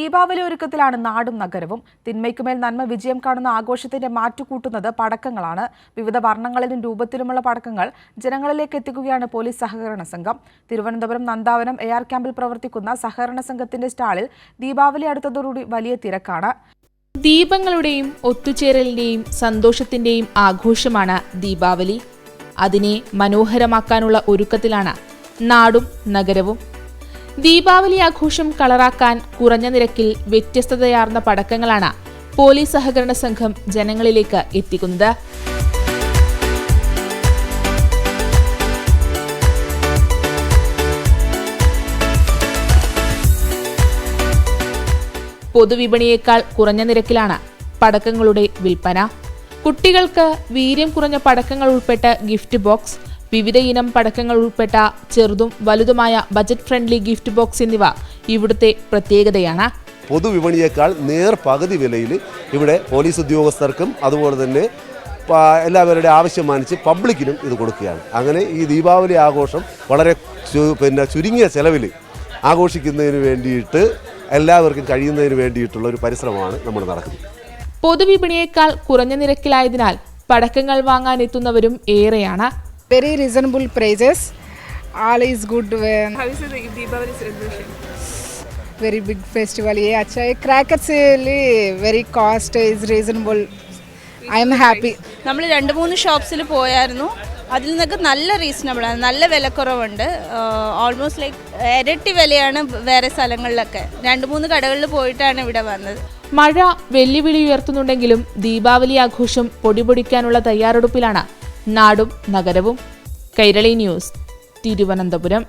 ദീപാവലി ഒരുക്കത്തിലാണ് നാടും നഗരവും. തിന്മയ്ക്കുമേൽ നന്മ വിജയം കാണുന്ന ആഘോഷത്തിന്റെ മാറ്റുകൂട്ടുന്നത് പടക്കങ്ങളാണ്. വിവിധ വർണങ്ങളിലും രൂപത്തിലുമുള്ള പടക്കങ്ങൾ ജനങ്ങളിലേക്ക് എത്തിക്കുകയാണ് പോലീസ് സഹകരണ സംഘം. തിരുവനന്തപുരം നന്ദാവനം എ ആർ ക്യാമ്പിൽ പ്രവർത്തിക്കുന്ന സഹകരണ സംഘത്തിന്റെ സ്റ്റാളിൽ ദീപാവലി അടുത്തതോടുകൂടി വലിയ തിരക്കാണ്. ദീപങ്ങളുടെയും ഒത്തുചേരലിന്റെയും സന്തോഷത്തിന്റെയും ആഘോഷമാണ് ദീപാവലി. അതിനെ മനോഹരമാക്കാനുള്ള ഒരുക്കത്തിലാണ് നാടും നഗരവും. ദീപാവലി ആഘോഷം കളറാക്കാൻ കുറഞ്ഞ നിരക്കിൽ വ്യത്യസ്തതയാർന്ന പടക്കങ്ങളാണ് പോലീസ് സഹകരണ സംഘം ജനങ്ങളിലേക്ക് എത്തിക്കുന്നത്. പൊതുവിപണിയേക്കാൾ കുറഞ്ഞ നിരക്കിലാണ് പടക്കങ്ങളുടെ വിൽപ്പന. കുട്ടികൾക്ക് വീര്യം കുറഞ്ഞ പടക്കങ്ങൾ ഉൾപ്പെട്ട ഗിഫ്റ്റ് ബോക്സ് വിവിധ ഇനം പടക്കങ്ങൾ ഉൾപ്പെട്ട ചെറുതും വലുതുമായ ബജറ്റ് ഫ്രണ്ട്ലി ഗിഫ്റ്റ് ബോക്സ് എന്നിവ ഇവിടുത്തെ പ്രത്യേകതയാണ്. പൊതുവിപണിയേക്കാൾ നേർ പകുതി വിലയിൽ ഇവിടെ പോലീസ് ഉദ്യോഗസ്ഥർക്കും അതുപോലെ തന്നെ എല്ലാവരുടെ ആവശ്യം മാനിച്ച് പബ്ലിക്കിനും ഇത് കൊടുക്കുകയാണ്. അങ്ങനെ ഈ ദീപാവലി ആഘോഷം വളരെ പിന്നെ ചുരുങ്ങിയ ചെലവിൽ ആഘോഷിക്കുന്നതിന് വേണ്ടിയിട്ട് എല്ലാവർക്കും കഴിയുന്നതിന് വേണ്ടിയിട്ടുള്ള ഒരു പരിശ്രമമാണ് നമ്മൾ നടക്കുന്നത്. പൊതുവിപണിയേക്കാൾ കുറഞ്ഞ നിരക്കിലായതിനാൽ പടക്കങ്ങൾ വാങ്ങാൻ എത്തുന്നവരും ഏറെയാണ്. very reasonable prices. All is good. When How is the Deepavali celebration? very big festival. Yeah, actually, crackers really very cost is reasonable. I am happy. നമ്മൾ രണ്ട് മൂന്ന് ഷോപ്സിൽ പോയായിരുന്നു അതിൽ നിന്നൊക്കെ നല്ല റീസണബിളാണ് നല്ല വിലക്കുറവുണ്ട് ഓൾമോസ്റ്റ് ലൈക്ക് ഇരട്ടി വിലയാണ് വേറെ സ്ഥലങ്ങളിലൊക്കെ രണ്ട് മൂന്ന് കടകളിൽ പോയിട്ടാണ് ഇവിടെ വന്നത് മഴ വെല്ലുവിളി ഉയർത്തുന്നുണ്ടെങ്കിലും ദീപാവലി ആഘോഷം പൊടിപൊടിക്കാനുള്ള തയ്യാറെടുപ്പിലാണ് നാടും നഗരവും കൈരളി ന്യൂസ് തിരുവനന്തപുരം